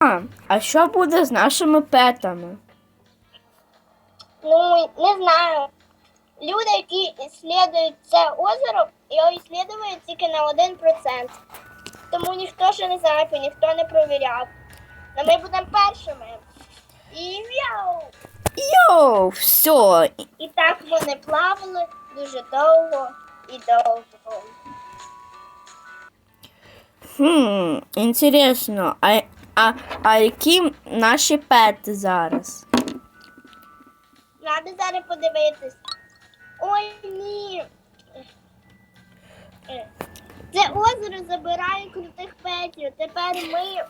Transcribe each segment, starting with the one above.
А, а що буде з нашими петами? Ну, не знаю. Люди, які ісследують це озеро, його ісследують тільки на 1%. Тому ніхто ще не знає, ніхто не провіряв. А ми будемо першими. І в'яу! Йоу, все. І так вони плавали дуже довго і довго. Хм, інтересно, а, а, а які наші пети зараз? Надо зараз подивитись. Ой, ні. Це озеро забирає крутих петів. Тепер ми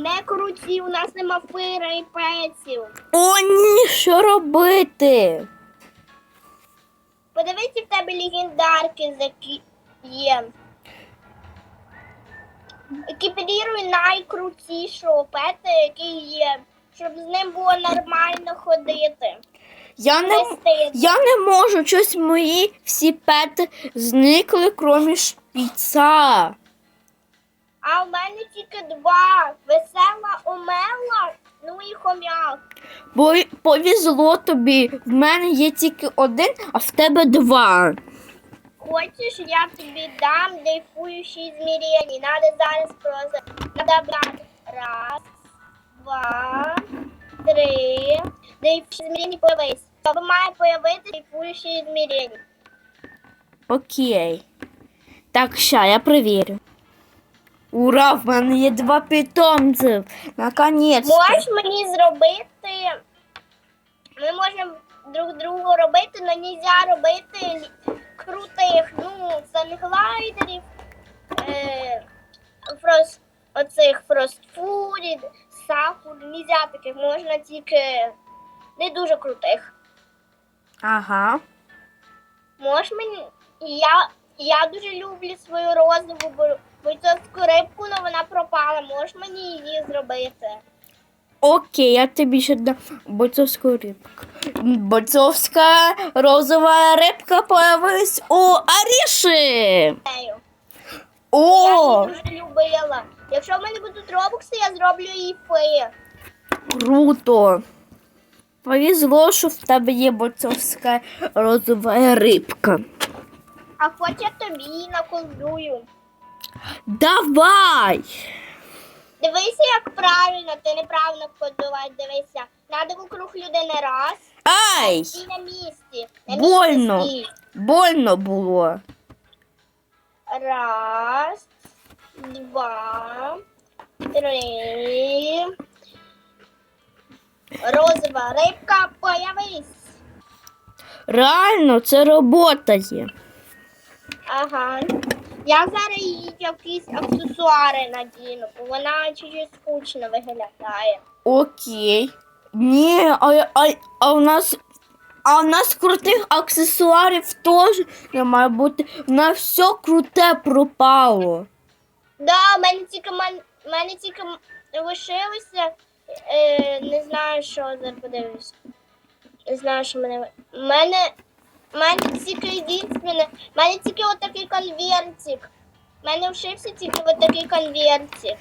не круті, у нас нема фира і петів. О, ні, що робити? Подивися в тебе легендарки, які є. Екіпіруй найкрутішого пета, який є, щоб з ним було нормально ходити. Я Не я не можу, щось мої всі пети зникли, крім шпіца. А в мене тільки два. Весела омела, ну і хом'як. Бо повезло тобі. В мене є тільки один, а в тебе два. Хочеш, я тобі дам дрейфуючі змірені. Надо зараз просто надо брати. Раз, два, три. Дрейфуючі змірені появись. Тобі має появитися дрейфуючі змірені. Окей. Так, ща, я перевірю. Ура, в мене є два питомців. Наконець. Можеш мені зробити. Ми можемо друг другу робити, але нельзя робити лі- крутих, ну, санглайдерів, е, фрост, оцих фростфурів, сакур. Нельзя таких, можна тільки не дуже крутих. Ага. Можеш мені. Я, я дуже люблю свою розову бо- бойцовську рибку, але вона пропала. Можеш мені її зробити? Окей, я тобі ще дам бойцовську рибку. Бойцовська розова рибка появилась у Аріші. Нею. Я дуже любила. Якщо в мене будуть робокси, я зроблю її феї. круто. Повезло, що в тебе є бойцовська розова рибка. А хоч я тобі наколдую. Давай! Дивися, як правильно, ти неправильно колдувати, дивися. Надо вокруг людини раз. Ай! І на місці. На Больно. місці стій. Больно було. Раз, два, три. Розова рибка, появись. Реально, це роботає. Ага. Я зараз їй якісь аксесуари надіну, бо вона чуть скучно виглядає. Окей. Ні, а, а, а у нас. А у нас крутих аксесуарів теж не має бути. У нас все круте пропало. Да, в мене тільки мен- в мене тільки м- лишилося. Е, не знаю, що зараз подивлюсь. Не знаю, що мене. в мене. В мене тільки єдине. в мене тільки отакий конвертик. В мене вшився тільки отакий конвертик.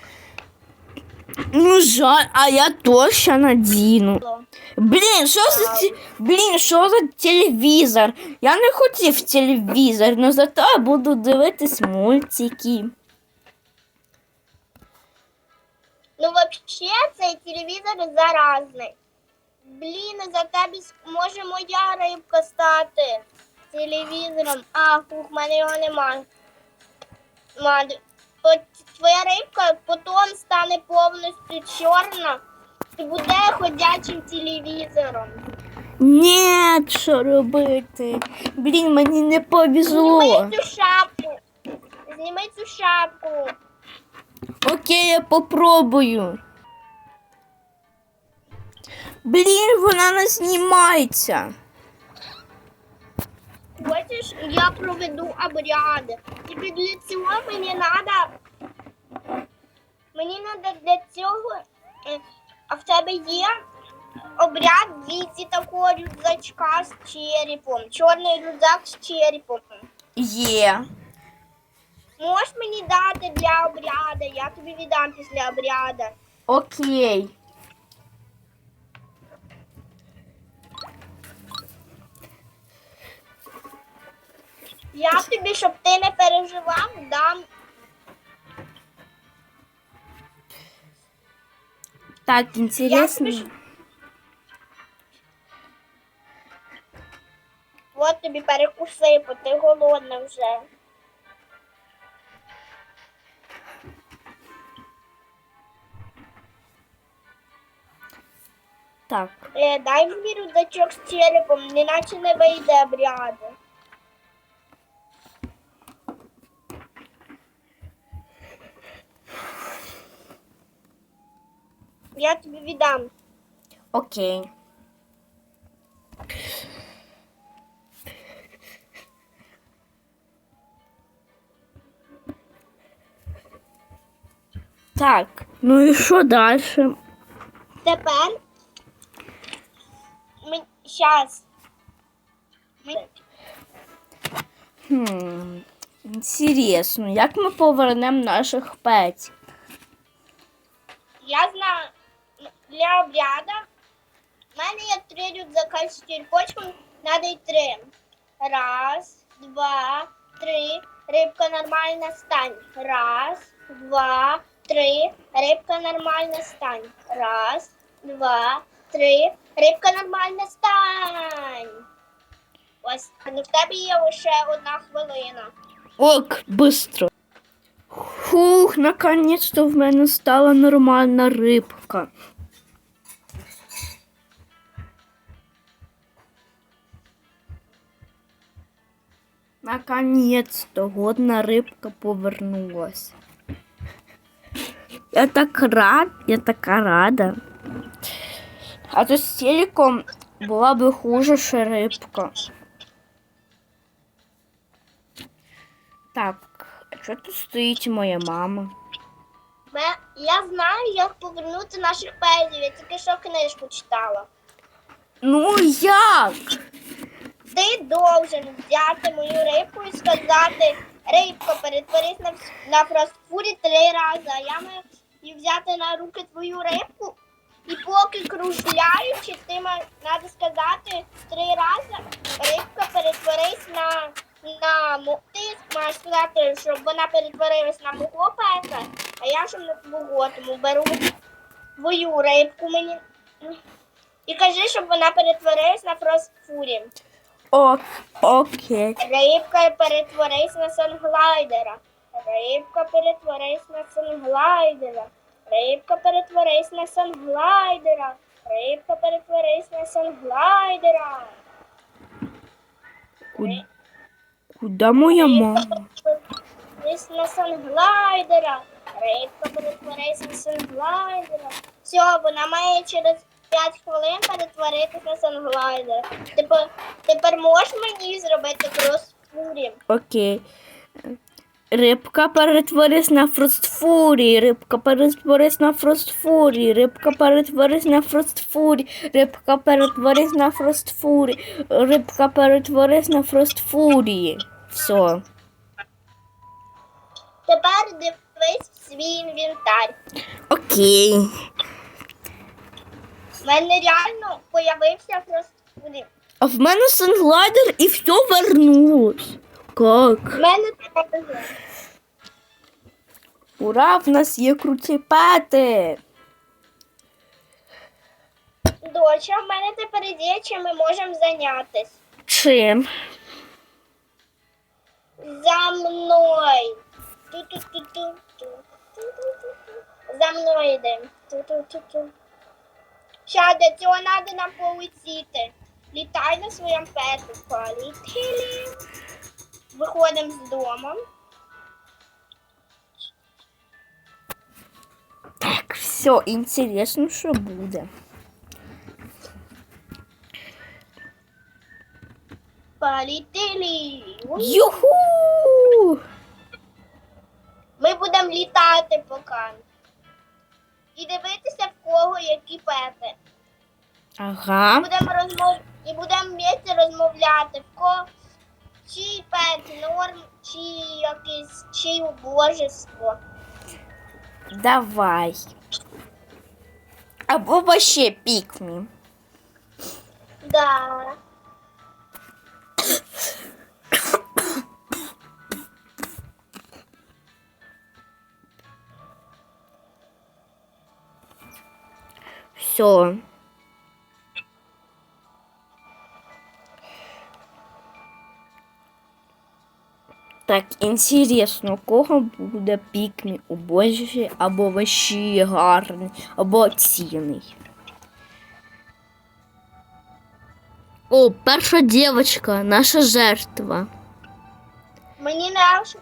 Ну жаль, а я точно надіну. Блін, що за ті- блін, що за телевізор? Я не хотів телевізор, але зато я буду дивитись мультики. Ну, взагалі, цей телевізор заразний. Блін, за тебе може моя рибка стати телевізором. А, фух, в мене його немає. Твоя рибка потім стане повністю чорна і буде ходячим телевізором. Ні, що робити? Блін, мені не повезло. Зніми цю шапку. Зніми цю шапку. Окей, я попробую. Блін, вона не знімається. Хочеш, я проведу обряди. Тільки для цього мені треба. Мені треба для цього. е, А в тебе є обряд в такого рюкзачка з черепом. Чорний рюкзак з черепом. Є. Можеш мені дати для обряду? Я тобі віддам після обряду. Окей. Я тобі, щоб ти не переживав, дам Так, интересно. Я тобі От тобі перекуси, бо ти голодна вже. Так. Е, дай мені рудачок з черепом, неначе не вийде обряду. Я тобі віддам. Окей. Так, ну і що далі? Тепер ми щас. Ми... Хм, інтересно, як ми повернемо наших петів? Я знаю для обряду. в мене є три рюкзака з черепочком, надо й три. Раз, два, три. Рибка нормальна стань. Раз, два, три. Рибка нормальна стань. Раз, два, три. Рибка нормальна стань. Ось ну, в тебе є лише одна хвилина. Ок, быстро. Фух, наконец-то в мене стала нормальна рибка. Наконец-то годна рибка повернулась. Я так рад, я така рада. А то з телеком була би хуже ще рибка. Так, а що тут стоїть моя мама? Ме- Я знаю, як повернути наших пезів. Я тільки що книжку читала. Ну як? Ти должен взяти мою рибку і сказати, рибко, перетворись на, на фастфуді три рази, а я маю взяти на руки твою рибку. І поки кружляючи, ти треба сказати три рази, рибка перетворись на, на ти маєш сказати, щоб вона перетворилась на мого пета, а я щоб на твого, тому беру твою рибку мені. І кажи, щоб вона перетворилась на фастфуді. О, окей. Рибка перетворись на санглайдера. Рибка перетворись на санглайдера. Рибка перетворись на санглайдера. Рибка перетворись на санглайдера. Ку- Куда моя мама? Перетворись на санглайдера. Рибка перетворись на санглайдера. Все, вона має через 5 хвилин перетворитись на санглайдера. Тепер, тепер можеш мені зробити кросфурі? Окей. Рибка перетворись на фростфурі, рибка перетворись на фростфурі, рибка перетворись на фростфурі, рибка перетворись на фростфурі, рибка перетворись на фростфурі. Все. Тепер дивись в свій інвентар. Окей. У мене реально появився кросфурі. А в мене санглайдер і все вернулось. Как? У мене теж. Ура, в нас є круті пети. Доча, в мене тепер ідея, чим ми можемо зайнятися. Чим? За мною. Ту-ту-ту-ту. За мною йде. Ту-ту-ту-ту. Для цього треба нам полетіти. Літай на своєму пету. Полетіли. Виходимо з дому. Так, все, інтересно, що буде. Полетіли. Юху! Ми будемо літати поки. І дивитися, в кого які пети. Ага. Будемо розмов... І будемо вместе розмовляти, в кого чий пет норм, чи якийсь, чи убожество. Давай. Або вообще пікмі. Да. Все. Так, інтересно, у кого буде пікмі убожіший або вообще гарний, або цінний. О, перша дівчинка, наша жертва. Мені нравиться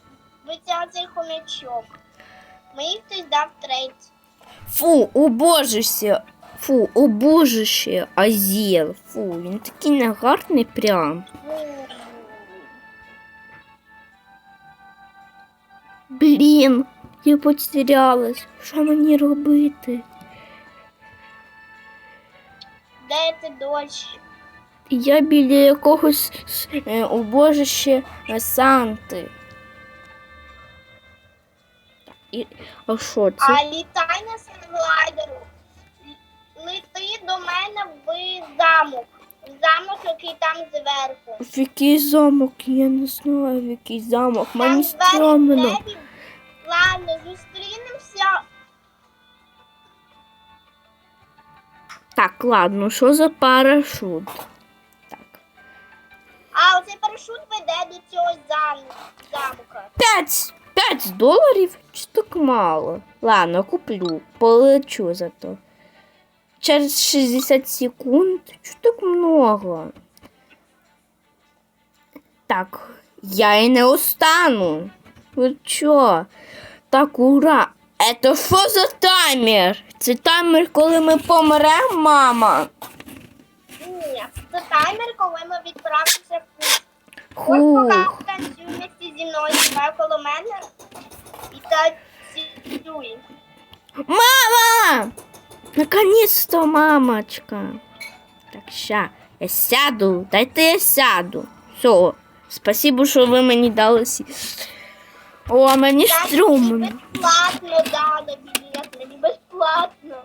цей хомячок. Мені хтось дав третій. Фу, убожище. Фу, убожище, Азіл. Фу, він такий негарний прям. Блін, я потерялась. Що мені робити? Де ти дощ? Я біля якогось е, убожища Санти. І, а що це? А літай на сенглайдеру. Лети до мене в замок. В замок, який там зверху. В який замок? Я не знаю, в який замок. Там Мені зверху стрьомно. Ладно, зустрінемося. Так, ладно, що за парашут? Так. А оцей парашут веде до цього замку. замка. П'ять! П'ять доларів? Чи так мало? Ладно, куплю, полечу зато. Через 60 секунд? Чё так много? Так, я і не устану. Ви чо? Так, ура! Это що за таймер? Це таймер, коли ми помремо, мама? Ні, це таймер, коли ми відправимося в путь. Ось поки вместе зі мною, давай коло мене і танцюй. Мама! Наконец-то, мамочка. Так, ща, я сяду. Дайте я сяду. Все. Спасибо, що ви мені дали сі. О, мені тобі безплатно дали білет, мені безплатно.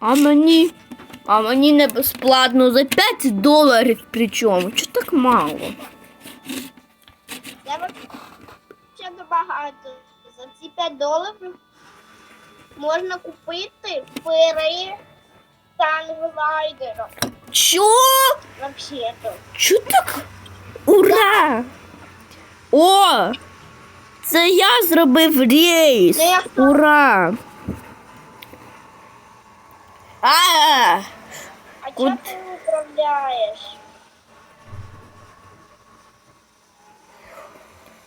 А мені. А мені не безплатно за 5 доларів причому. Чого так мало? Я ще багато. За ці 5 доларів можна купити пири танглайдера. Чо? Взагалі-то. Чо так? Ура! О! Це я зробив рейс. Ну, я хто? Ура! А! А Куд- чого ти управляєш?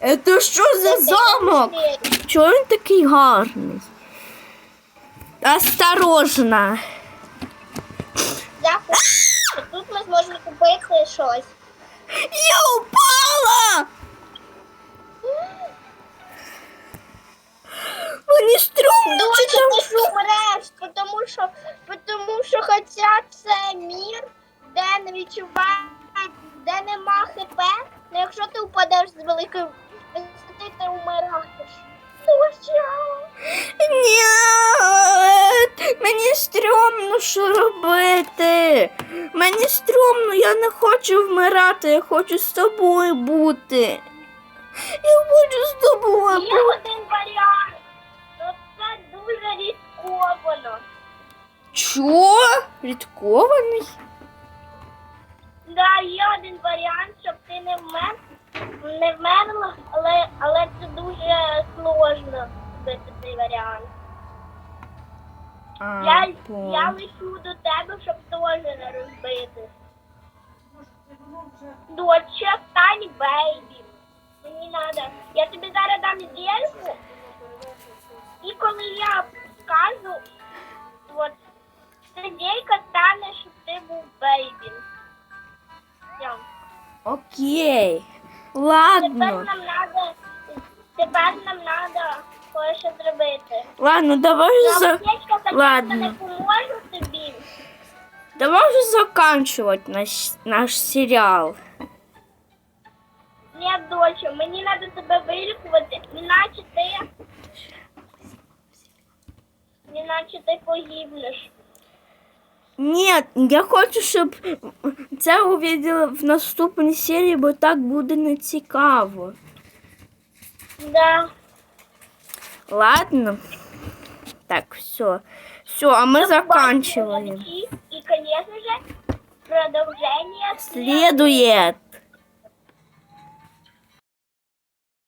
Это що за замок? Чого він такий гарний? Осторожно. Дякую. Тут ми зможемо купити щось. Я упала! Мені стрьомно там ти ж умреш, тому що, тому що хоча це мір, де не відчуває, де нема хп, але якщо ти впадеш з великої висоти, ти умираєш. Ні, мені стрьомно, що робити. Мені стрьомно, я не хочу вмирати, я хочу з тобою бути. Я хочу з тобою Є бути. один варіант. Ну це дуже ризиковано. Чо? Рідкований? Да, є один варіант, щоб ти не вмер, не вмерла, але, але це дуже сложно зробити цей варіант. А, Я, понял. я лечу до тебе, щоб теж не розбити. Доча, стань бейбі. Мені надо. Я тобі зараз дам зельку. І коли я скажу, от сердейка стане, щоб ти був бейбі. Окей. Тепер Ладно. нам надо, тепер нам надо кое-що зробити. Ладно, давай за... Аптечка, Ладно. не поможе тобі. Давай уже заканчивать наш, наш сериал. Ні, доча, мені треба тебе вилікувати, іначе ти Іначе ти погибнеш. Ні, я хочу, щоб це увиділи в наступній серії, бо так буде нецікаво. Да. Ладно. Так, все. Все, а мы заканчиваем. И, конечно же, продолжение Следует.